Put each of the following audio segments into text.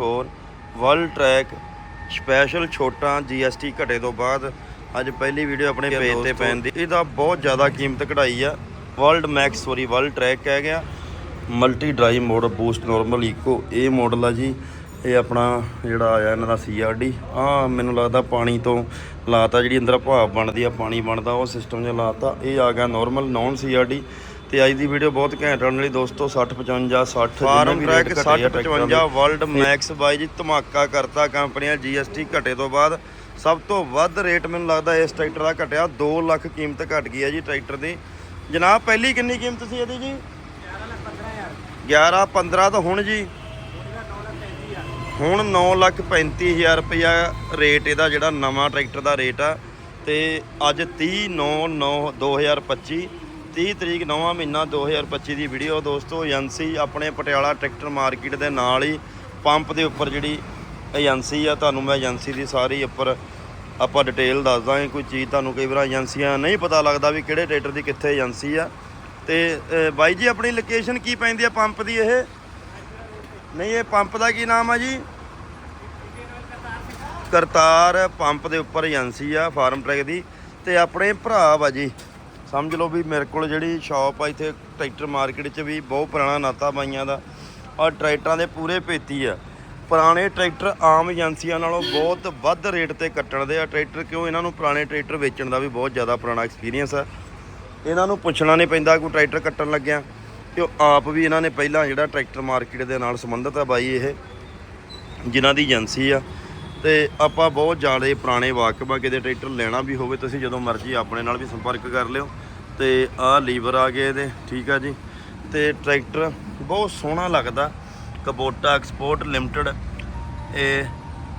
4x4 world track special ਛੋਟਾਂ GST ਘਟੇ ਤੋਂ ਬਾਅਦ ਅੱਜ ਪਹਿਲੀ ਵੀਡੀਓ ਆਪਣੇ ਪੇਜ ਤੇ ਪੈਣ ਦੀ। ਇਹਦਾ ਬਹੁਤ ਜ਼ਿਆਦਾ ਕੀਮਤ ਕਢਾਈ ਆ। World max sorry world track ਕਹਿ ਗਿਆ। Multi drive mode boost normal eco ਇਹ ਮਾਡਲ ਆ ਜੀ। ਇਹ ਆਪਣਾ ਜਿਹੜਾ ਆਇਆ ਇਹਨਾਂ ਦਾ ਸੀਆਰਡੀ ਆ ਮੈਨੂੰ ਲੱਗਦਾ ਪਾਣੀ ਤੋਂ ਲਾਤਾ ਜਿਹੜੀ ਅੰਦਰ ਭਾਪ ਬਣਦੀ ਆ ਪਾਣੀ ਬਣਦਾ ਉਹ ਸਿਸਟਮ ਜਿਹਾ ਲਾਤਾ। ਇਹ ਆ ਗਿਆ ਨਾਰਮਲ ਨੌਨ ਸੀਆਰਡੀ ਤੇ ਅੱਜ ਦੀ ਵੀਡੀਓ ਬਹੁਤ ਘੈਂਟ ਰਹਿਣ ਵਾਲੀ ਦੋਸਤੋ 60 55 60 ਫਾਰਮ ਟਰੈਕ 60 55 ਵਰਲਡ ਮੈਕਸ ਬਾਈ ਜੀ ਧਮਾਕਾ ਕਰਤਾ ਕੰਪਨੀਆਂ GST ਘਟੇ ਤੋਂ ਬਾਅਦ। ਸਭ ਤੋਂ ਵੱਧ ਰੇਟ ਮੈਨੂੰ ਲੱਗਦਾ ਇਸ ਟਰੈਕਟਰ ਦਾ ਘਟਿਆ। 2 ਲੱਖ ਕੀਮਤ ਘਟ ਗਈ ਹੈ ਜੀ ਟਰੈਕਟਰ ਦੀ। ਜਨਾਬ ਪਹਿਲੀ ਕਿੰਨੀ ਕੀਮਤ ਸੀ ਇਹਦੀ ਜੀ? 11 15 ਤਾਂ ਹੁਣ ਜੀ। ਹੁਣ 9 ਲੱਖ 35000 ਰੁਪਇਆ ਰੇਟ ਇਹਦਾ ਜਿਹੜਾ ਨਵਾਂ ਟਰੈਕਟਰ ਦਾ ਰੇਟ ਆ। ਤੇ ਅੱਜ 30 9 9 2025 30 ਤਰੀਕ ਨਵਾਂ ਮਹੀਨਾ 2025 ਦੀ ਵੀਡੀਓ ਦੋਸਤੋ, ਏਜੰਸੀ ਆਪਣੇ ਪਟਿਆਲਾ ਟਰੈਕਟਰ ਮਾਰਕੀਟ ਦੇ ਨਾਲ ਹੀ ਪੰਪ ਦੇ ਉੱਪਰ ਜਿਹੜੀ ਏਜੰਸੀ ਆ, ਤੁਹਾਨੂੰ ਮੈਂ ਏਜੰਸੀ ਦੀ ਸਾਰੀ ਉੱਪਰ ਆਪਾਂ ਡਿਟੇਲ ਦੱਸ ਦਾਂਗੇ। ਕੋਈ ਚੀਜ਼ ਤੁਹਾਨੂੰ ਕਈ ਵਾਰ ਏਜੰਸੀਆਂ ਨਹੀਂ ਪਤਾ ਲੱਗਦਾ ਵੀ ਕਿਹੜੇ ਟਰੈਕਟਰ ਦੀ ਕਿੱਥੇ ਏਜੰਸੀ ਆ। ਤੇ ਬਾਈ ਜੀ, ਆਪਣੀ ਲੋਕੇਸ਼ਨ ਕੀ ਪੈਂਦੀ ਆ ਪੰਪ ਦੀ ਇਹ? ਨਹੀਂ, ਇਹ ਪੰਪ ਦਾ ਕੀ ਨਾਮ ਆ ਜੀ? ਕਰਤਾਰ ਪੰਪ ਦੇ ਉੱਪਰ ਏਜੰਸੀ ਆ, ਫਾਰਮ ਟਰੈਕ ਦੀ। ਤੇ ਆਪਣੇ ਭਰਾ ਵਾ ਜੀ। ਸਮਝ ਲਓ ਵੀ ਮੇਰੇ ਕੋਲ ਜਿਹੜੀ ਸ਼ਾਪ ਆ, ਇੱਥੇ ਟਰੈਕਟਰ ਮਾਰਕੀਟ 'ਚ ਵੀ ਬਹੁਤ ਪੁਰਾਣਾ ਨਾਤਾ ਬਾਈਆਂ ਦਾ। ਔਰ ਟਰੈਕਟਰਾਂ ਦੇ ਪੂਰੇ ਪੇਤੀ ਆ। ਪੁਰਾਣੇ ਟਰੈਕਟਰ ਆਮ ਏਜੰਸੀਆਂ ਨਾਲੋਂ ਬਹੁਤ ਵੱਧ ਰੇਟ ਤੇ ਕੱਟਣ ਦੇ ਆ। ਟਰੈਕਟਰ ਕਿਉਂ? ਇਹਨਾਂ ਨੂੰ ਪੁਰਾਣੇ ਟਰੈਕਟਰ ਵੇਚਣ ਦਾ ਵੀ ਬਹੁਤ ਜ਼ਿਆਦਾ ਪੁਰਾਣਾ ਐਕਸਪੀਰੀਅੰਸ ਆ। ਇਹਨਾਂ ਨੂੰ ਪੁੱਛਣਾ ਨਹੀਂ ਪੈਂਦਾ ਕੋਈ ਟਰੈਕਟਰ ਕੱਟਣ ਲੱਗਿਆ। ਕਿ ਉਹ ਆਪ ਵੀ ਇਹਨਾਂ ਨੇ ਪਹਿਲਾਂ ਜਿਹੜਾ ਟਰੈਕਟਰ ਮਾਰਕੀਟ ਦੇ ਨਾਲ ਸੰਬੰਧਿਤ ਆ ਬਾਈ ਇਹ, ਜਿਨ੍ਹਾਂ ਦੀ ਏਜੰਸੀ ਆ। ਤੇ ਆਪਾਂ ਬਹੁਤ ਜ਼ਿਆਦਾ ਪੁਰਾਣੇ ਵਾਕਫ ਆ ਕਿਤੇ ਟਰੈਕਟਰ ਲੈਣਾ ਵੀ ਹੋਵੇ ਤੁਸੀਂ ਜਦੋਂ ਮਰਜ਼ੀ ਆਪਣੇ ਨਾਲ ਵੀ ਸੰਪਰਕ ਕਰ ਲਿਓ। ਤੇ ਆਹ ਲੀਵਰ ਆ ਗਏ ਇਹਦੇ ਠੀਕ ਆ ਜੀ। ਤੇ ਟਰੈਕਟਰ ਬਹੁਤ ਸੋਹਣਾ ਲੱਗਦਾ। ਕਬੋਟਾ ਐਕਸਪੋਰਟ ਲਿਮਟਿਡ ਇਹ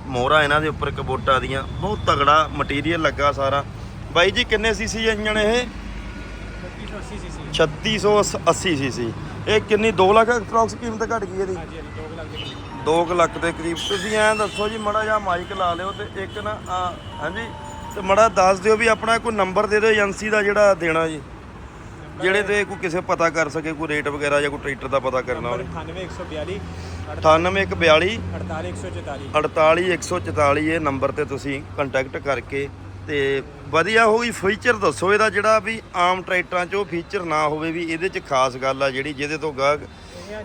ਮੋਹਰਾ ਇਹਨਾਂ ਦੇ ਉੱਪਰ ਕਬੋਟਾ ਦੀਆਂ। ਬਹੁਤ ਤਗੜਾ ਮਟੀਰੀਅਲ ਲੱਗਾ ਸਾਰਾ। ਬਾਈ ਜੀ ਕਿੰਨੇ ਸੀਸੀ ਇੰਜਣ ਇਹ? 3680 ਸੀਸੀ ਇਹ ਕਿੰਨੀ 2 ਲੱਖ ਅਪਰੋਕਸ ਕੀਮਤ ਘਟ ਗਈ ਇਹਦੀ? 2 ਲੱਖ ਦੇ ਕਰੀਬ। ਤੁਸੀਂ ਐਂ ਦੱਸੋ ਜੀ ਮੜਾ ਜਿਹਾ ਮਾਈਕ ਲਾ ਲਿਓ ਤੇ ਇੱਕ ਨਾ ਹਾਂਜੀ? ਤੇ ਮੜਾ ਦੱਸ ਦਿਓ ਵੀ ਆਪਣਾ ਕੋਈ ਨੰਬਰ ਦੇ ਦਿਓ ਏਜੰਸੀ ਦਾ ਜਿਹੜਾ ਦੇਣਾ ਜੀ। ਜਿਹੜੇ ਤੇ ਕੋਈ ਕਿਸੇ ਪਤਾ ਕਰ ਸਕੇ ਕੋਈ ਰੇਟ ਵਗੈਰਾ ਜਾਂ ਕੋਈ ਟਰੈਕਟਰ ਦਾ ਪਤਾ ਕਰਨਾ ਹੋਵੇ। 98142 98142 48144 48144 ਇਹ ਨੰਬਰ ਤੇ ਤੁਸੀਂ ਕੰਟੈਕਟ ਕਰਕੇ ਤੇ ਵਧੀਆ ਹੋਈ ਫੀਚਰ ਦੱਸੋ ਇਹਦਾ ਜਿਹੜਾ ਵੀ ਆਮ ਟਰੈਕਟਰਾਂ 'ਚ ਉਹ ਫੀਚਰ ਨਾ ਹੋਵੇ ਵੀ ਇਹਦੇ 'ਚ ਖਾਸ ਗੱਲ ਆ ਜਿਹੜੀ ਜਿਹਦੇ ਤੋਂ ਗਾਹਕ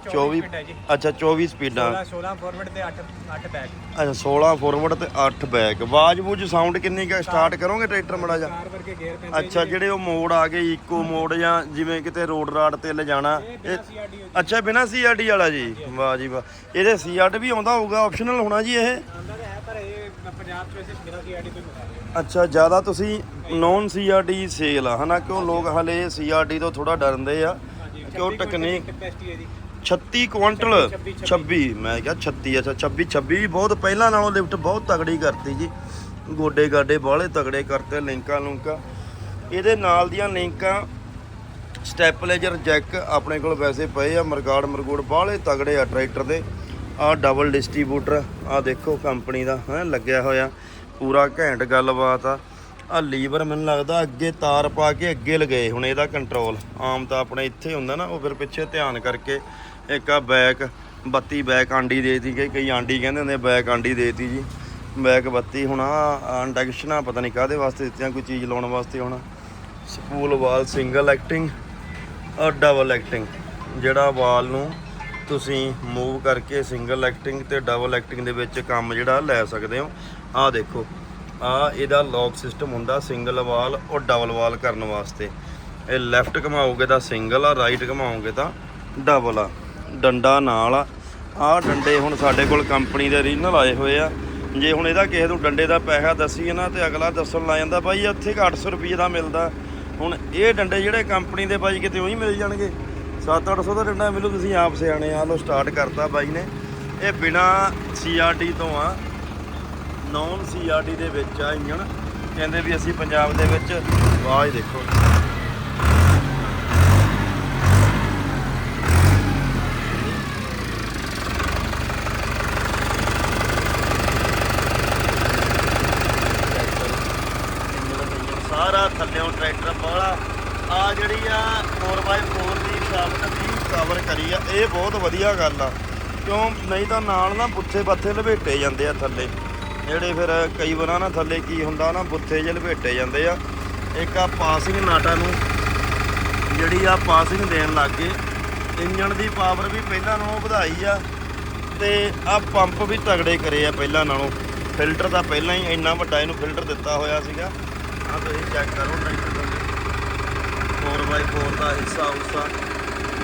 24 ਹੈ ਜੀ। ਅੱਛਾ 24 ਸਪੀਡਾਂ। 16 16 ਫਾਰਵਰਡ ਤੇ 8 8 ਬੈਕ ਅੱਛਾ 16 ਫੋਰਵਰਡ ਤੇ 8 ਬੈਕ ਆਵਾਜ਼ ਬੂਝ ਸਾਊਂਡ ਕਿੰਨੀ ਕਾ ਸਟਾਰਟ ਕਰੋਗੇ ਟਰੈਕਟਰ ਮੜਾ ਜਾ ਕਾਰ ਵਰਗੇ ਗੇਅਰ ਪੈਂਦੇ ਅੱਛਾ ਜਿਹੜੇ ਉਹ ਮੋੜ ਆ ਗਏ ਇਕੋ ਮੋੜ ਜਾਂ ਜਿਵੇਂ ਕਿਤੇ ਰੋਡ ਰਾਡ ਤੇ ਲਿਜਾਣਾ। ਇਹ ਸੀਆਰਡੀ ਅੱਛਾ ਬਿਨਾ ਸੀਆਰਡੀ ਵਾਲਾ ਜੀ। ਵਾਹ ਜੀ ਵਾਹ। ਇਹਦੇ ਸੀਆਰਡੀ ਵੀ ਆਉਂਦਾ ਹੋਊਗਾ ਆਪਸ਼ਨਲ ਹੋਣਾ ਜੀ ਇਹ? ਆਉਂਦਾ ਤਾਂ ਹੈ ਪਰ ਇਹ ਪੰਜਾਬ ਚ ਵੈਸੇ ਬਿਨਾਂ ਸੀਆਰਡੀ ਤੋਂ ਹੀ ਮਿਲਦਾ ਅੱਛਾ ਜ਼ਿਆਦਾ ਤੁਸੀਂ ਨੌਨ ਸੀਆਰਡੀ ਸੇਲ ਆ ਹਨਾ? ਕਿਉਂ ਲੋਕ ਹਲੇ ਸੀਆਰਡੀ ਤੋਂ ਥੋੜਾ ਡਰਦੇ ਆ? ਕਿਉਂ ਟੈਕਨੀਕ ਕੈਪੈਸਿਟੀ ਹੈ ਜੀ। 36 ਕੁਆਂਟਲ। 26 ਮੈਂ ਕਿਹਾ 36 ਅੱਛਾ 26 26 ਵੀ ਬਹੁਤ ਪਹਿਲਾਂ ਨਾਲੋਂ ਲਿਫਟ ਬਹੁਤ ਤਗੜੀ ਕਰਤੀ ਜੀ। ਗੋਡੇ ਗਾਡੇ ਬਾਹਲੇ ਤਗੜੇ ਕਰਤੇ ਲਿੰਕਾਂ ਲੁੰਕਾਂ। ਇਹਦੇ ਨਾਲ ਦੀਆਂ ਲਿੰਕਾਂ ਸਟੈਪਲੇਜਰ ਜੈਕ ਆਪਣੇ ਕੋਲ ਵੈਸੇ ਪਏ ਆ ਮਰਗਾੜ ਮਰਗੂੜ ਬਾਹਲੇ ਤਗੜੇ ਆ ਟਰੈਕਟਰ ਦੇ। ਆ ਡਬਲ ਡਿਸਟ੍ਰੀਬਿਊਟਰ ਆ ਦੇਖੋ ਕੰਪਨੀ ਦਾ ਹੈ ਲੱਗਿਆ ਹੋਇਆ। ਪੂਰਾ ਘੈਂਟ ਗੱਲਬਾਤ ਆ। ਆ ਲੀਵਰ ਮੈਨੂੰ ਲੱਗਦਾ ਅੱਗੇ ਤਾਰ ਪਾ ਕੇ ਅੱਗੇ ਲਗਾਏ ਹੁਣ ਇਹਦਾ ਕੰਟਰੋਲ ਆਮ ਤਾਂ ਆਪਣੇ ਇੱਥੇ ਹੁੰਦਾ ਨਾ ਉਹ ਫਿਰ ਪਿੱਛੇ ਧਿਆਨ ਕਰਕੇ ਇੱਕ ਆ ਬੈਕ, ਬੱਤੀ ਬੈਕ ਆਂਡੀ ਦੇਤੀ ਗਈ, ਕਈ ਆਂਡੀ ਕਹਿੰਦੇ ਹੁੰਦੇ ਬੈਕ ਆਂਡੀ ਦੇਤੀ ਜੀ। ਬੈਕ ਬੱਤੀ ਹੁਣ ਆ ਇੰਡਕਸ਼ਨਾਂ ਪਤਾ ਨਹੀਂ ਕਾਹਦੇ ਵਾਸਤੇ ਦਿੱਤੀਆਂ, ਕੋਈ ਚੀਜ਼ ਲਾਉਣ ਵਾਸਤੇ ਹੁਣ। ਸਕੂਲ ਵਾਲ ਸਿੰਗਲ ਐਕਟਿੰਗ ਔਰ ਡਬਲ ਐਕਟਿੰਗ। ਜਿਹੜਾ ਵਾਲ ਨੂੰ ਤੁਸੀਂ ਮੂਵ ਕਰਕੇ ਸਿੰਗਲ ਐਕਟਿੰਗ ਤੇ ਡਬਲ ਐਕਟਿੰਗ ਦੇ ਵਿੱਚ ਕੰਮ ਜਿਹੜਾ ਲੈ ਸਕਦੇ ਹੋ। ਆਹ ਦੇਖੋ, ਆ ਇਹਦਾ ਲੌਕ ਸਿਸਟਮ ਹੁੰਦਾ ਸਿੰਗਲ ਵਾਲ ਔਰ ਡਬਲ ਵਾਲ ਕਰਨ ਵਾਸਤੇ। ਇਹ ਲੈਫਟ ਘਮਾਓਗੇ ਤਾਂ ਸਿੰਗਲ ਆ ਰਾਈਟ ਘਮਾਓਗੇ ਤਾਂ ਡਬਲ ਆ। ਡੰਡਾ ਨਾਲ ਆ। ਆਹ ਡੰਡੇ ਹੁਣ ਸਾਡੇ ਕੋਲ ਕੰਪਨੀ ਦੇ ਓਰੀਜਨਲ ਆਏ ਹੋਏ ਆ। ਜੇ ਹੁਣ ਇਹਦਾ ਕਿਸੇ ਨੂੰ ਡੰਡੇ ਦਾ ਪੈਸਾ ਦੱਸੀਏ ਨਾ ਤੇ ਅਗਲਾ ਦੱਸਣ ਲੱਗ ਜਾਂਦਾ ਬਾਈ ਇੱਥੇ 800 ਰੁਪਏ ਦਾ ਮਿਲਦਾ। ਹੁਣ ਇਹ ਡੰਡੇ ਜਿਹੜੇ ਕੰਪਨੀ ਦੇ ਬਾਈ ਕਿਤੇ ਉਹੀ ਮਿਲ ਜਾਣਗੇ। 7-800 ਦਾ ਡੰਡਾ ਮਿਲੂ, ਤੁਸੀਂ ਆਪ ਸਿਆਣੇ ਆ ਲੋ ਸਟਾਰਟ ਕਰਤਾ ਬਾਈ ਨੇ। ਇਹ ਬਿਨਾ ਸੀਆਰਡੀ ਤੋਂ ਆ। ਨੌਨ ਸੀਆਰਡੀ ਦੇ ਵਿੱਚ ਆ ਇੰਜਣ। ਕਹਿੰਦੇ ਵੀ ਅਸੀਂ ਪੰਜਾਬ ਦੇ ਵਿੱਚ, ਆਵਾਜ਼ ਦੇਖੋ ਸਾਰਾ ਥੱਲਿਓਂ ਟਰੈਕਟਰ ਬਾਹਲਾ ਆ ਜਿਹੜੀ ਆ 4x4 ਦੀ ਸ਼ਾਫਟ ਦੀ ਕਵਰ ਕਰੀ ਆ, ਇਹ ਬਹੁਤ ਵਧੀਆ ਗੱਲ ਆ। ਕਿਉਂ ਨਹੀਂ ਤਾਂ ਨਾਲ ਨਾ ਬੁੱਥੇ ਬੱਥੇ ਲਪੇਟੇ ਜਾਂਦੇ ਆ ਥੱਲੇ। ਜਿਹੜੇ ਫਿਰ ਕਈ ਵਾਰ ਨਾ ਥੱਲੇ ਕੀ ਹੁੰਦਾ ਨਾ ਬੁੱਥੇ ਜਿਹੇ ਲਪੇਟੇ ਜਾਂਦੇ ਆ। ਇੱਕ ਆ ਪਾਸਿੰਗ ਨਾਟਾ ਨੂੰ, ਜਿਹੜੀ ਆ ਪਾਸਿੰਗ ਦੇਣ ਲੱਗ ਗਏ। ਇੰਜਣ ਦੀ ਪਾਵਰ ਵੀ ਪਹਿਲਾਂ ਨਾਲੋਂ ਵਧਾਈ ਆ ਤੇ ਆ ਪੰਪ ਵੀ ਤਗੜੇ ਕਰੇ ਆ ਪਹਿਲਾਂ ਨਾਲੋਂ। ਫਿਲਟਰ ਤਾਂ ਪਹਿਲਾਂ ਹੀ ਇੰਨਾ ਵੱਡਾ ਇਹਨੂੰ ਫਿਲਟਰ ਦਿੱਤਾ ਹੋਇਆ ਸੀਗਾ। ਆ ਤੁਸੀਂ ਚੈੱਕ ਕਰੋ ਟਰੈਕਟਰ 4x4 ਦਾ ਹਿੱਸਾ ਉਸਾ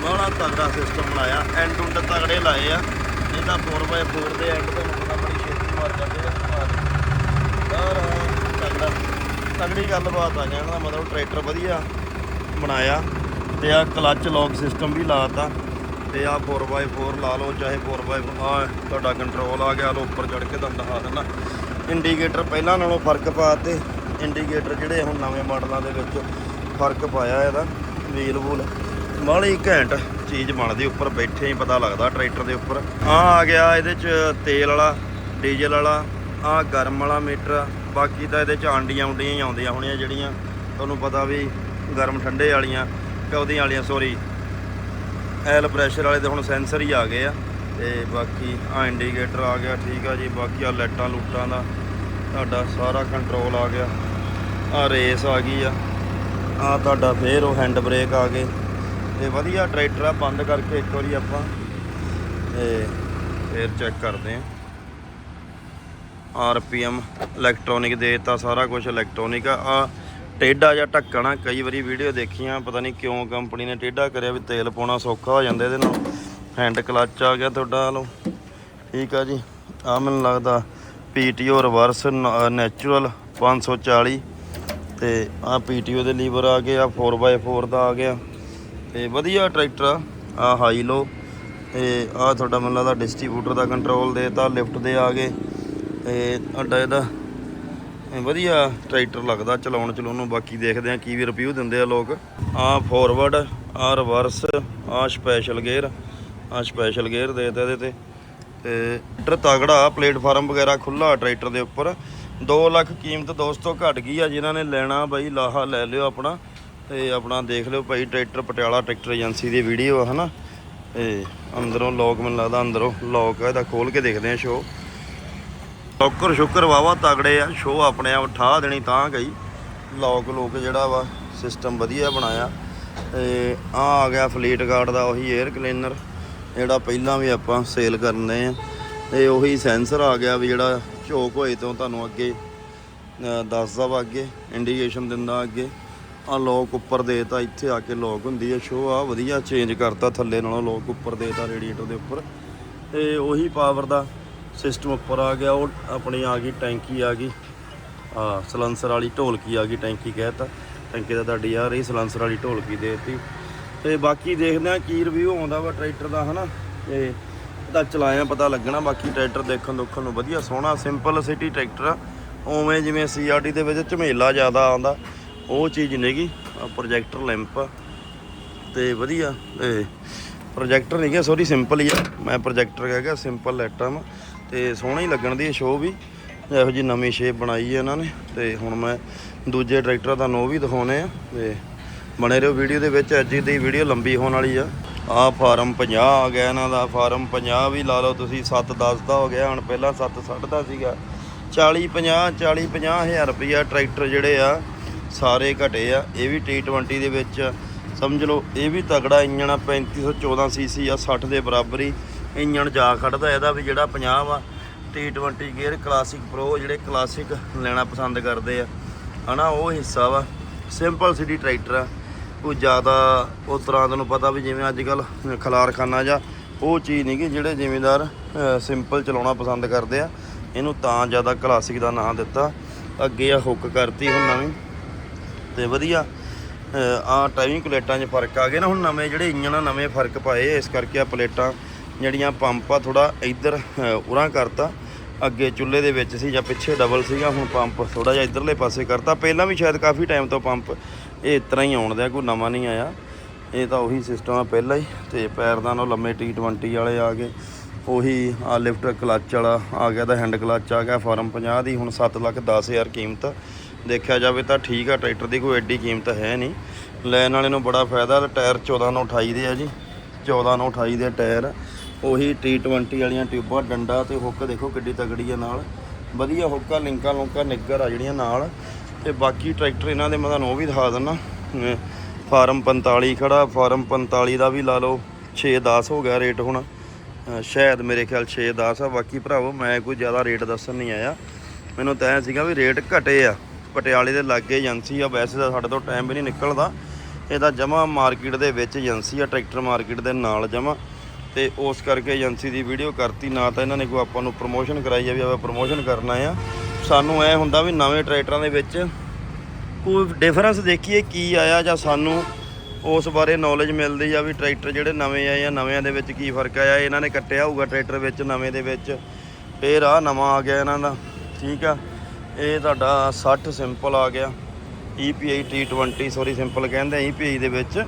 ਬੜਾ ਤਗੜਾ ਸਿਸਟਮ ਬਣਾਇਆ। ਐਂਡ ਉੱਡ ਤਗੜੇ ਲਾਏ ਆ। ਇਹ ਤਾਂ 4x4 ਦੇ ਐਂਡ ਤੋਂ ਪਤਾ ਬੜੀ ਛੇਤੀ ਮਰ ਜਾਂਦੇ ਆ ਯਾਰ ਤਗੜਾ ਤਗੜੀ ਗੱਲਬਾਤ ਆ, ਕਹਿਣ ਦਾ ਮਤਲਬ ਟਰੈਕਟਰ ਵਧੀਆ ਬਣਾਇਆ ਤੇ ਆ ਕਲਚ ਲੌਕ ਸਿਸਟਮ ਵੀ ਲਾਤਾ ਤੇ ਆ 4x4 ਲਾ ਲਓ, ਚਾਹੇ 4x ਆ ਤੁਹਾਡਾ ਕੰਟਰੋਲ ਆ ਗਿਆ ਲੋ ਉੱਪਰ ਚੜ ਕੇ ਤੁਹਾਨੂੰ ਦਿਖਾ ਦਿੰਦਾ ਇੰਡੀਕੇਟਰ ਪਹਿਲਾਂ ਨਾਲੋਂ ਫ਼ਰਕ ਪਾਤੇ ਇੰਡੀਕੇਟਰ ਜਿਹੜੇ ਹੁਣ ਨਵੇਂ ਮਾਡਲਾਂ ਦੇ ਵਿੱਚ ਫ਼ਰਕ ਪਾਇਆ ਇਹਦਾ ਵੀਲ ਵੂਲ। ਬਾਹਲੀ ਘੈਂਟ ਚੀਜ਼ ਬਣਦੀ ਉੱਪਰ ਬੈਠੇ ਹੀ ਪਤਾ ਲੱਗਦਾ, ਟਰੈਕਟਰ ਦੇ ਉੱਪਰ। ਆ ਆ ਗਿਆ ਇਹਦੇ ਚ ਤੇਲ ਵਾਲਾ, ਡੀਜ਼ਲ ਵਾਲਾ, ਆ ਗਰਮ ਵਾਲਾ ਮੀਟਰ ਆ। ਬਾਕੀ ਤਾਂ ਇਹਦੇ ਚ ਆਂਡੀਆਂ ਉਂਡੀਆਂ ਹੀ ਆਉਂਦੀਆਂ ਹੋਣੀਆਂ ਜਿਹੜੀਆਂ, ਤੁਹਾਨੂੰ ਪਤਾ ਵੀ ਗਰਮ ਠੰਡੇ ਵਾਲੀਆਂ ਉਹਦੀਆਂ ਵਾਲੀਆਂ ਸੋਰੀ ਐਲ ਪ੍ਰੈਸ਼ਰ ਵਾਲੇ ਤੇ ਹੁਣ ਸੈਂਸਰ ਹੀ ਆ ਗਏ ਆ, ਤੇ ਬਾਕੀ ਆ ਇੰਡੀਕੇਟਰ ਆ ਗਿਆ, ਠੀਕ ਆ ਜੀ, ਬਾਕੀ ਆ ਲਾਈਟਾਂ ਲੂਟਾਂ ਦਾ, ਤੁਹਾਡਾ ਸਾਰਾ ਕੰਟਰੋਲ ਆ ਗਿਆ। ਆ ਰੇਸ ਆ ਗਈ ਆ। ਆ ਤੁਹਾਡਾ ਫੇਰ ਉਹ ਹੈਂਡ ਬ੍ਰੇਕ ਆ ਗਏ। ਤੇ ਵਧੀਆ ਟਰੈਕਟਰ ਆ, ਬੰਦ ਕਰਕੇ ਇੱਕ ਵਾਰੀ ਆਪਾਂ ਤੇ ਫੇਰ ਚੈੱਕ ਕਰਦੇ ਆ। ਆਰਪੀਐਮ ਇਲੈਕਟ੍ਰੋਨਿਕ ਦੇਤਾ ਸਾਰਾ ਕੁਝ ਇਲੈਕਟ੍ਰੋਨਿਕ ਆ। ਆ ਟੇਢਾ ਜਾਂ ਢੱਕਣਾ ਕਈ ਵਾਰੀ ਵੀਡੀਓ ਦੇਖੀਆਂ, ਪਤਾ ਨਹੀਂ ਕਿਉਂ ਕੰਪਨੀ ਨੇ ਟੇਢਾ ਕਰਿਆ ਵੀ ਤੇਲ ਪਾਉਣਾ ਸੌਖਾ ਹੋ ਜਾਂਦਾ ਇਹਦੇ ਨਾਲ। ਹੈਂਡ ਕਲੱਚ ਆ ਗਿਆ ਤੁਹਾਡਾ ਲੋ ਠੀਕ ਆ ਜੀ। ਆ ਮੈਨੂੰ ਲੱਗਦਾ ਪੀਟੀਓ ਰਿਵਰਸ ਨੈਚੁਰਲ 540 ਤੇ ਆ ਪੀਟੀਓ ਦੇ ਲੀਵਰ ਆ ਗਏ ਆ 4x4 ਦਾ ਆ ਗਿਆ। ਤੇ ਵਧੀਆ ਟਰੈਕਟਰ ਆ ਆ ਹਾਈ ਲੋ ਤੇ ਆ ਤੁਹਾਡਾ ਮੈਨੂੰ ਲੱਗਦਾ ਡਿਸਟ੍ਰੀਬਿਊਟਰ ਦਾ ਕੰਟਰੋਲ ਦੇਤਾ ਲਿਫਟ ਦੇ ਆ ਗਏ। ਤੇ ਤੁਹਾਡਾ ਇਹਦਾ ਵਧੀਆ ਟਰੈਕਟਰ ਲੱਗਦਾ, ਚਲਾਉਣ ਚਲਾਉਣ ਨੂੰ। ਬਾਕੀ ਦੇਖਦੇ ਆ ਕੀ ਵੀ ਰਿਵਿਊ ਦਿੰਦੇ ਆ ਲੋਕ। ਆ ਫੋਰਵਰਡ ਆ ਰਿਵਰਸ ਆ ਸਪੈਸ਼ਲ ਗੇਅਰ ਆ ਸਪੈਸ਼ਲ ਗੇਅਰ ਦੇ ਦਿੱਤੇ ਇਹਦੇ ਤੇ। ਤੇ ਟਰੈਕਟਰ ਤਗੜਾ ਪਲੇਟਫਾਰਮ ਵਗੈਰਾ ਖੁੱਲਾ ਟਰੈਕਟਰ ਦੇ ਉੱਪਰ। 2 ਲੱਖ ਕੀਮਤ ਦੋਸਤੋ ਘਟ ਗਈ ਆ, ਜਿਨ੍ਹਾਂ ਨੇ ਲੈਣਾ ਬਾਈ, ਲਾਹਾ ਲੈ ਲਿਓ ਆਪਣਾ ਤੇ ਆਪਣਾ ਦੇਖ ਲਿਓ ਭਾਈ, ਟਰੈਕਟਰ ਪਟਿਆਲਾ ਟਰੈਕਟਰ ਏਜੰਸੀ ਦੀ ਵੀਡੀਓ ਆ, ਹਨਾ? ਤੇ ਅੰਦਰੋਂ ਲੋਕ, ਮੈਨੂੰ ਲੱਗਦਾ ਅੰਦਰੋਂ ਲੋਕ ਆ, ਇਹਦਾ ਖੋਲ ਕੇ ਦੇਖਦੇ ਆ ਸ਼ੋ ਟੋਕਰ ਸ਼ੁਕਰ ਵਾਵਾ ਤਗੜੇ ਆ ਸ਼ੋ ਆਪਣੇ ਆਪ ਠਾ ਦੇਣੀ ਤਾਂ ਗਈ। ਲੋਕ ਲੋਕ ਜਿਹੜਾ ਵਾ ਸਿਸਟਮ ਵਧੀਆ ਬਣਾਇਆ। ਤੇ ਆ ਆ ਗਿਆ ਫਲੀਟ ਗਾਰਡ ਦਾ ਉਹੀ 에ਅਰ ਕਲੀਨਰ ਜਿਹੜਾ ਪਹਿਲਾਂ ਵੀ ਆਪਾਂ ਸੇਲ ਕਰਨੇ ਆ। ਤੇ ਉਹੀ ਸੈਂਸਰ ਆ ਗਿਆ ਵੀ ਜਿਹੜਾ ਝੋਕ ਹੋਏ ਤੋਂ ਤੁਹਾਨੂੰ ਅੱਗੇ ਦੱਸਦਾ ਵਾ ਅੱਗੇ ਇੰਡੀਕੇਸ਼ਨ ਦਿੰਦਾ ਅੱਗੇ। ਆ ਲੋਕ ਉੱਪਰ ਦੇਤਾ ਇੱਥੇ ਆ ਕੇ ਲੋਕ ਹੁੰਦੀ ਹੈ ਸ਼ੋ ਆ ਵਧੀਆ ਚੇਂਜ ਕਰਤਾ ਥੱਲੇ ਨਾਲੋਂ ਲੋਕ ਉੱਪਰ ਦੇਤਾ ਰੇਡੀਏਟਰ ਦੇ ਉੱਪਰ। ਤੇ ਉਹੀ ਪਾਵਰ ਦਾ ਸਿਸਟਮ ਉੱਪਰ ਆ ਗਿਆ, ਉਹ ਆਪਣੀ ਆ ਗਈ, ਟੈਂਕੀ ਆ ਗਈ। ਆ ਸਲੰਸਰ ਵਾਲੀ ਢੋਲਕੀ ਆ ਗਈ, ਟੈਂਕੀ ਕਹਿਤਾ। ਟੈਂਕੀ ਦਾ ਤੁਹਾਡੀ ਆ ਰਹੀ ਸਲੰਸਰ ਵਾਲੀ ਢੋਲਕੀ ਦੇ ਦਿੱਤੀ। ਤੇ ਬਾਕੀ ਦੇਖਦੇ ਆ ਕੀ ਰਿਵਿਊ ਆਉਂਦਾ ਵਾ ਟਰੈਕਟਰ ਦਾ, ਹਨਾ? ਤੇ ਇਹਦਾ ਚਲਾਇਆ ਪਤਾ ਲੱਗਣਾ, ਬਾਕੀ ਟਰੈਕਟਰ ਦੇਖਣ ਦੁੱਖਣ ਨੂੰ ਵਧੀਆ, ਸੋਹਣਾ ਸਿੰਪਲ ਸਿਟੀ ਟਰੈਕਟਰ ਆ। ਉਵੇਂ ਜਿਵੇਂ ਸੀਆਰਟੀ ਦੇ ਵਿੱਚ ਝਮੇਲਾ ਜ਼ਿਆਦਾ ਆਉਂਦਾ, ਉਹ ਚੀਜ਼ ਨਹੀਂਗੀ ਆ ਪ੍ਰੋਜੈਕਟਰ ਲੈਂਪ ਆ। ਤੇ ਵਧੀਆ, ਤੇ ਪ੍ਰੋਜੈਕਟਰ ਨਹੀਂ ਗਿਆ ਸੌਰੀ ਸਿੰਪਲ ਹੀ ਆ। ਮੈਂ ਪ੍ਰੋਜੈਕਟਰ ਕਹਿ ਗਿਆ ਸਿੰਪਲ ਲੈਟਮ ਤੇ ਸੋਹਣਾ ਹੀ ਲੱਗਣ ਦੀ ਸ਼ੋਅ ਵੀ। ਇਹੋ ਜੀ ਨਵੀਂ ਸ਼ੇਪ ਬਣਾਈ ਹੈ ਇਹਨਾਂ ਨੇ, ਤੇ ਹੁਣ ਮੈਂ ਦੂਜੇ ਟਰੈਕਟਰ ਤੁਹਾਨੂੰ ਉਹ ਵੀ ਦਿਖਾਉਣੇ ਆ। ਤੇ ਬਣੇ ਰਹੋ ਵੀਡੀਓ ਦੇ ਵਿੱਚ, ਅੱਜ ਦੀ ਵੀਡੀਓ ਲੰਬੀ ਹੋਣ ਵਾਲੀ ਆ। ਆ ਫਾਰਮ 50 ਆ ਗਿਆ ਇਹਨਾਂ ਦਾ, ਫਾਰਮ 50 ਵੀ ਲਾ ਲਓ ਤੁਸੀਂ 7 10 ਦਾ ਹੋ ਗਿਆ, ਹੁਣ ਪਹਿਲਾਂ 7 60 ਦਾ ਸੀਗਾ। 40 50 40 50 ਹਜ਼ਾਰ ਰੁਪਈਆ ਟਰੈਕਟਰ ਜਿਹੜੇ ਆ, ਸਾਰੇ ਘਟੇ ਆ। ਇਹ ਵੀ T20 ਦੇ ਵਿੱਚ, ਸਮਝ ਲਓ, ਇਹ ਵੀ ਤਗੜਾ ਇੰਜਣ ਆ 3514 ਸੀਸੀ ਆ 60 ਦੇ ਬਰਾਬਰ ਹੀ ਇੰਜਣ ਜਾ ਖੜਦਾ, ਇਹਦਾ ਵੀ ਜਿਹੜਾ 50 ਵਾ T20 ਗੇਅਰ ਕਲਾਸਿਕ ਪ੍ਰੋ ਜਿਹੜੇ ਕਲਾਸਿਕ ਲੈਣਾ ਪਸੰਦ ਕਰਦੇ ਆ। ਹਨਾ, ਉਹ ਹਿੱਸਾ ਵਾ। ਸਿੰਪਲ ਸਿਟੀ ਟਰੈਕਟਰ ਆ। ਕੋਈ ਜ਼ਿਆਦਾ ਉਸ ਤਰ੍ਹਾਂ ਤੁਹਾਨੂੰ ਪਤਾ ਵੀ ਜਿਵੇਂ ਅੱਜ ਕੱਲ ਖਲਾਰਖਾਨਾ ਜਾਂ ਉਹ ਚੀਜ਼ ਨਹੀਂ ਕਿ ਜਿਹੜੇ ਜ਼ਿਮੀਂਦਾਰ ਸਿੰਪਲ ਚਲਾਉਣਾ ਪਸੰਦ ਕਰਦੇ ਆ। ਇਹਨੂੰ ਤਾਂ ਜ਼ਿਆਦਾ ਕਲਾਸਿਕ ਦਾ ਨਾਂ ਦਿੱਤਾ। ਅੱਗੇ ਆ ਹੁੱਕ ਕਰਤੀ ਹੁਣ ਨਵੀਂ। ਤੇ ਵਧੀਆ ਆ ਟਾਈਮਿੰਗ ਪਲੇਟਾਂ 'ਚ ਫ਼ਰਕ ਆ ਗਿਆ ਨਾ ਹੁਣ ਨਵੇਂ ਜਿਹੜੇ ਇੰਜਣ ਆ, ਨਵੇਂ ਫ਼ਰਕ ਪਾਏ ਇਸ ਕਰਕੇ ਆ ਪਲੇਟਾਂ ਜਿਹੜੀਆਂ ਪੰਪ ਆ ਥੋੜਾ ਇੱਧਰ ਉਰਾਂ ਕਰਤਾ। ਅੱਗੇ ਚੁੱਲ੍ਹੇ ਦੇ ਵਿੱਚ ਸੀ ਜਾਂ ਪਿੱਛੇ ਡਬਲ ਸੀਗਾ, ਹੁਣ ਪੰਪ ਥੋੜਾ ਜਿਹਾ ਇੱਧਰਲੇ ਪਾਸੇ ਕਰਤਾ। ਪਹਿਲਾਂ ਵੀ ਸ਼ਾਇਦ ਕਾਫੀ ਟਾਈਮ ਤੋਂ ਪੰਪ ਇਹ ਇਸ ਤਰ੍ਹਾਂ ਹੀ ਆਉਣ ਦਿਆ, ਕੋਈ ਨਵਾਂ ਨਹੀਂ ਆਇਆ। ਇਹ ਤਾਂ ਉਹੀ ਸਿਸਟਮ ਆ ਪਹਿਲਾਂ ਹੀ, ਤੇ ਪੈਰਦਾਨ ਉਹ ਲੰਮੇ T20 ਵਾਲੇ ਆ ਗਏ। ਉਹੀ ਆ ਲਿਫਟ ਕਲੱਚ ਵਾਲਾ, ਆ ਗਿਆ ਤਾਂ ਹੈਂਡ ਕਲੱਚ ਆ ਗਿਆ ਫਾਰਮ 50 ਦੀ, ਹੁਣ 7 ਲੱਖ 10 ਹਜ਼ਾਰ ਕੀਮਤ। ਦੇਖਿਆ ਜਾਵੇ ਤਾਂ ਠੀਕ ਆ, ਟਰੈਕਟਰ ਦੀ ਕੋਈ ਐਡੀ ਕੀਮਤ ਹੈ ਨਹੀਂ। ਲੈਣ ਵਾਲੇ ਨੂੰ ਬੜਾ ਫਾਇਦਾ ਤੇ ਟਾਇਰ 14 ਨੂੰ 28 ਦੇ ਆ ਜੀ 14 ਨੂੰ 28 ਦੇ ਟਾਇਰ। ਉਹੀ T20 ਵਾਲੀਆਂ ਟਿਊਬਾਂ, ਡੰਡਾ ਤੇ ਹੁੱਕ ਦੇਖੋ ਕਿੱਡੀ ਤਗੜੀ ਆ ਨਾਲ। ਵਧੀਆ ਹੁੱਕਾ, ਲਿੰਕਾਂ ਲੁੰਕਾਂ ਨਿੱਗਰ ਆ ਜਿਹੜੀਆਂ ਨਾਲ। ਤੇ ਬਾਕੀ ਟਰੈਕਟਰ ਇਹਨਾਂ ਦੇ ਮੈਂ ਤੁਹਾਨੂੰ ਉਹ ਵੀ ਦਿਖਾ ਦਿੰਦਾ ਫਾਰਮ 45 ਖੜਾ, ਫਾਰਮ 45 ਦਾ ਵੀ ਲਾ ਲਓ 6-10 ਹੋ ਗਿਆ ਰੇਟ ਹੁਣ। ਸ਼ਾਇਦ ਮੇਰੇ ਖਿਆਲ 6-10 ਆ, ਬਾਕੀ ਭਰਾਵੋ, ਮੈਂ ਕੋਈ ਜ਼ਿਆਦਾ ਰੇਟ ਦੱਸਣ ਨਹੀਂ ਆਇਆ। ਮੈਨੂੰ ਤਾਂ ਸੀਗਾ ਵੀ ਰੇਟ ਘਟੇ ਆ। ਪਟਿਆਲੇ ਦੇ ਲਾਗੇ ਏਜੰਸੀ ਆ, ਵੈਸੇ ਤਾਂ ਸਾਡੇ ਤੋਂ ਟਾਈਮ ਵੀ ਨਹੀਂ ਨਿਕਲਦਾ। ਇਹਦਾ ਤਾਂ ਜਮਾ ਮਾਰਕੀਟ ਦੇ ਵਿੱਚ ਏਜੰਸੀ ਆ, ਟਰੈਕਟਰ ਮਾਰਕੀਟ ਦੇ ਨਾਲ ਜਮਾ। ਤੇ ਉਸ ਕਰਕੇ ਏਜੰਸੀ ਦੀ ਵੀਡੀਓ ਕਰਤੀ, ਨਾ ਤਾਂ ਇਹਨਾਂ ਨੇ ਕੋਈ ਆਪਾਂ ਨੂੰ ਪ੍ਰੋਮੋਸ਼ਨ ਕਰਾਈ ਆ ਵੀ ਆਪਾਂ ਪ੍ਰੋਮੋਸ਼ਨ ਕਰਨਾ ਆ। ਸਾਨੂੰ ਐ ਹੁੰਦਾ ਵੀ ਨਵੇਂ ਟਰੈਕਟਰਾਂ ਦੇ ਵਿੱਚ ਕੋਈ ਡਿਫਰੈਂਸ ਦੇਖੀਏ ਕੀ ਆਇਆ ਜਾਂ ਸਾਨੂੰ ਉਸ ਬਾਰੇ ਨੌਲੇਜ ਮਿਲਦੀ ਆ ਵੀ ਟਰੈਕਟਰ ਜਿਹੜੇ ਨਵੇਂ ਆ ਜਾਂ ਨਵਿਆਂ ਦੇ ਵਿੱਚ ਕੀ ਫ਼ਰਕ ਆਇਆ, ਇਹਨਾਂ ਨੇ ਕੱਟਿਆ ਹੋਊਗਾ ਟਰੈਕਟਰ ਵਿੱਚ, ਨਵੇਂ ਦੇ ਵਿੱਚ। ਫੇਰ ਆ ਨਵਾਂ ਆ ਗਿਆ ਇਹਨਾਂ ਦਾ, ਠੀਕ ਆ? ਇਹ ਤੁਹਾਡਾ 60 ਸਿੰਪਲ ਆ ਗਿਆ। E EPI T20 sorry simple ਕਹਿੰਦੇ EPI ਦੇ ਵਿੱਚ।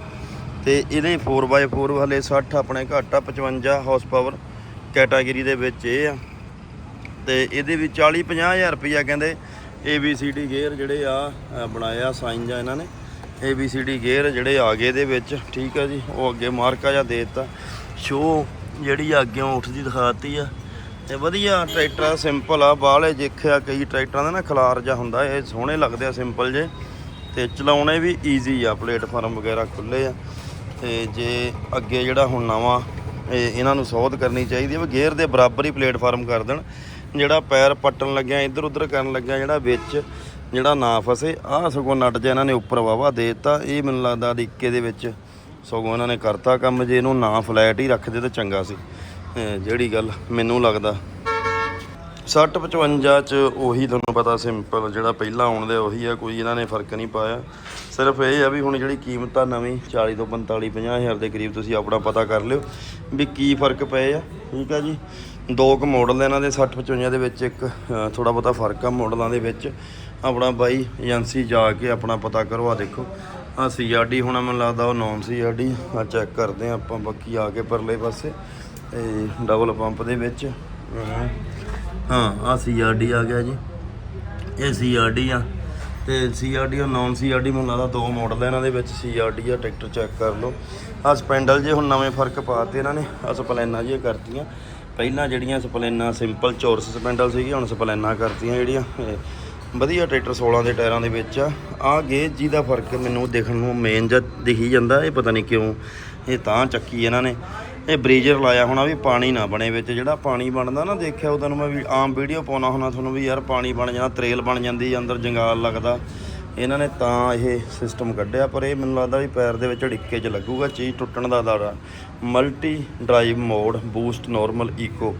ਤੇ ਇਹਦੇ 4x4 ਹਲੇ 60 ਆਪਣੇ ਘੱਟ ਆ 55 ਹਾਰਸ ਪਾਵਰ ਕੈਟਾਗਰੀ ਦੇ ਵਿੱਚ ਇਹ ਆ। ਤੇ ਇਹਦੇ ਵੀ 40 ਹਜ਼ਾਰ ਰੁਪਈਆ ਕਹਿੰਦੇ ABCD ਗੇਅਰ ਜਿਹੜੇ ਆ ਬਣਾਇਆ ਸਾਈਨ ਜਾਂ ਇਹਨਾਂ ਨੇ। ABCD ਗੇਅਰ ਜਿਹੜੇ ਆ ਗਏ ਇਹਦੇ ਵਿੱਚ, ਠੀਕ ਆ ਜੀ, ਉਹ ਅੱਗੇ ਮਾਰਕਾ ਜਾਂ ਦੇ ਦਿੱਤਾ। ਸ਼ੋ ਜਿਹੜੀ ਆ ਅੱਗੇੋਂ ਉੱਠਦੀ ਦਿਖਾਤੀ ਆ। ਤੇ ਵਧੀਆ ਟਰੈਕਟਰ ਆ ਸਿੰਪਲ ਆ, ਬਾਹਲੇ ਦੇਖਿਆ ਕਈ ਟਰੈਕਟਰਾਂ ਦਾ ਨਾ ਖਲਾਰ ਜਾਂ ਹੁੰਦਾ, ਇਹ ਸੋਹਣੇ ਲੱਗਦੇ ਆ ਸਿੰਪਲ ਜੇ। ਤੇ ਚਲਾਉਣੇ ਵੀ ਈਜ਼ੀ ਆ ਪਲੇਟਫਾਰਮ ਵਗੈਰਾ ਖੁੱਲੇ ਆ। ਤੇ ਜੇ ਅੱਗੇ ਜਿਹੜਾ ਹੁਣ ਨਵਾਂ, ਇਹ ਇਹਨਾਂ ਨੂੰ ਸੋਧ ਕਰਨੀ ਚਾਹੀਦੀ ਹੈ ਵੀ ਗੇਅਰ ਦੇ ਬਰਾਬਰ ਹੀ ਪਲੇਟਫਾਰਮ ਕਰ ਦੇਣ। ਜਿਹੜਾ ਪੈਰ ਪੱਟਣ ਲੱਗਿਆ ਇੱਧਰ ਉੱਧਰ ਕਰਨ ਲੱਗਿਆ, ਜਿਹੜਾ ਵਿੱਚ ਜਿਹੜਾ ਨਾ ਫਸੇ, ਆਹ ਸਗੋਂ ਨਟ ਜਿਹਾ ਇਹਨਾਂ ਨੇ ਉੱਪਰ ਵਾਵਾ ਦੇ ਦਿੱਤਾ। ਇਹ ਮੈਨੂੰ ਲੱਗਦਾ ਅੜਿੱਕੇ ਦੇ ਵਿੱਚ ਸਗੋਂ ਇਹਨਾਂ ਨੇ ਕਰਤਾ ਕੰਮ, ਜੇ ਇਹਨੂੰ ਨਾ ਫਲੈਟ ਹੀ ਰੱਖਦੇ ਤਾਂ ਚੰਗਾ ਸੀ। ਜਿਹੜੀ ਗੱਲ ਮੈਨੂੰ ਲੱਗਦਾ। 60 55 ਚ ਉਹੀ ਤੁਹਾਨੂੰ ਪਤਾ ਸਿੰਪਲ ਜਿਹੜਾ ਪਹਿਲਾਂ ਆਉਣ ਦੇ ਉਹੀ ਆ, ਕੋਈ ਇਹਨਾਂ ਨੇ ਫ਼ਰਕ ਨਹੀਂ ਪਾਇਆ। ਸਿਰਫ ਇਹ ਆ ਵੀ ਹੁਣ ਜਿਹੜੀ ਕੀਮਤ ਆ ਨਵੀਂ 40 ਤੋਂ 45 50 ਹਜ਼ਾਰ ਦੇ ਕਰੀਬ ਤੁਸੀਂ ਆਪਣਾ ਪਤਾ ਕਰ ਲਿਓ ਵੀ ਕੀ ਫ਼ਰਕ ਪਏ ਆ। ਠੀਕ ਆ ਜੀ? ਦੋ ਕੁ ਮਾਡਲ ਇਹਨਾਂ ਦੇ 60 55 ਦੇ ਵਿੱਚ ਇੱਕ ਥੋੜਾ ਬਹੁਤਾ ਫ਼ਰਕ ਆ ਮਾਡਲਾਂ ਦੇ ਵਿੱਚ। ਆਪਣਾ ਬਾਈ ਏਜੰਸੀ ਜਾ ਕੇ ਆਪਣਾ ਪਤਾ ਕਰੋ ਆ ਦੇਖੋ ਆ ਸੀਆਰਡੀ ਹੋਣਾ ਮੈਨੂੰ ਲੱਗਦਾ ਉਹ ਨੌਨ ਸੀਆਰਡੀ ਆ ਚੈੱਕ ਕਰਦੇ ਆ ਆਪਾਂ ਬਾਕੀ ਆ ਕੇ ਪਰਲੇ ਪਾਸੇ। ਤੇ ਡਬਲ ਪੰਪ ਦੇ ਵਿੱਚ ਹਾਂ ਹਾਂ, ਆ ਸੀਆਰਡੀ ਆ ਗਿਆ ਜੀ। ਇਹ ਸੀਆਰਡੀ ਆ। ਤੇ ਸੀਆਰਡੀ ਔਰ ਨਾਨ ਸੀਆਰਡੀ ਮੈਨੂੰ ਲੱਗਦਾ ਦੋ ਮਾਡਲ ਇਹਨਾਂ ਦੇ ਵਿੱਚ। ਸੀਆਰਡੀ ਆ ਟਰੈਕਟਰ ਚੈੱਕ ਕਰ ਲਓ। ਆ ਸਪੈਂਡਲ ਜੇ ਹੁਣ ਨਵੇਂ ਫ਼ਰਕ ਪਾਤੇ ਇਹਨਾਂ ਨੇ, ਆ ਸਪਲੈਨਾ ਜਿਹੀਆਂ ਕਰਤੀਆਂ। ਪਹਿਲਾਂ ਜਿਹੜੀਆਂ ਸਪਲੈਨਾ ਸਿੰਪਲ ਚੌਰਸ ਸਪੈਂਡਲ ਸੀਗੀ, ਹੁਣ ਸਪਲੈਨਾ ਕਰਤੀਆਂ ਜਿਹੜੀਆਂ ਵਧੀਆ ਟਰੈਕਟਰ 16 ਦੇ ਟਾਇਰਾਂ ਦੇ ਵਿੱਚ ਆ। ਆ ਗੇਜ ਜੀ ਦਾ ਫ਼ਰਕ ਮੈਨੂੰ ਦੇਖਣ ਨੂੰ ਮੇਨ ਜਿਹਾ ਦਿਖੀ ਜਾਂਦਾ, ਇਹ ਪਤਾ ਨਹੀਂ ਕਿਉਂ, ਇਹ ਤਾਂ ਚੱਕੀ ਇਹਨਾਂ ਨੇ। ਇਹ ਬਰੀਜਰ ਲਾਇਆ ਹੋਣਾ ਵੀ ਪਾਣੀ ਨਾ ਬਣੇ ਵਿੱਚ, ਜਿਹੜਾ ਪਾਣੀ ਬਣਦਾ ਨਾ, ਦੇਖਿਆ ਉਹ ਤੁਹਾਨੂੰ ਮੈਂ ਵੀ, ਆਮ ਵੀਡੀਓ ਪਾਉਣਾ ਹੋਣਾ ਤੁਹਾਨੂੰ ਵੀ ਯਾਰ, ਪਾਣੀ ਬਣ ਜਾਣਾ, ਤਰੇਲ ਬਣ ਜਾਂਦੀ, ਅੰਦਰ ਜੰਗਾਲ ਲੱਗਦਾ। ਇਹਨਾਂ ਨੇ ਤਾਂ ਇਹ ਸਿਸਟਮ ਕੱਢਿਆ, ਪਰ ਇਹ ਮੈਨੂੰ ਲੱਗਦਾ ਵੀ ਪੈਰ ਦੇ ਵਿੱਚ ਢਿੱਕੇ 'ਚ ਲੱਗੂਗਾ, ਚੀਜ਼ ਟੁੱਟਣ ਦਾ ਦਰ multi drive mode boost normal eco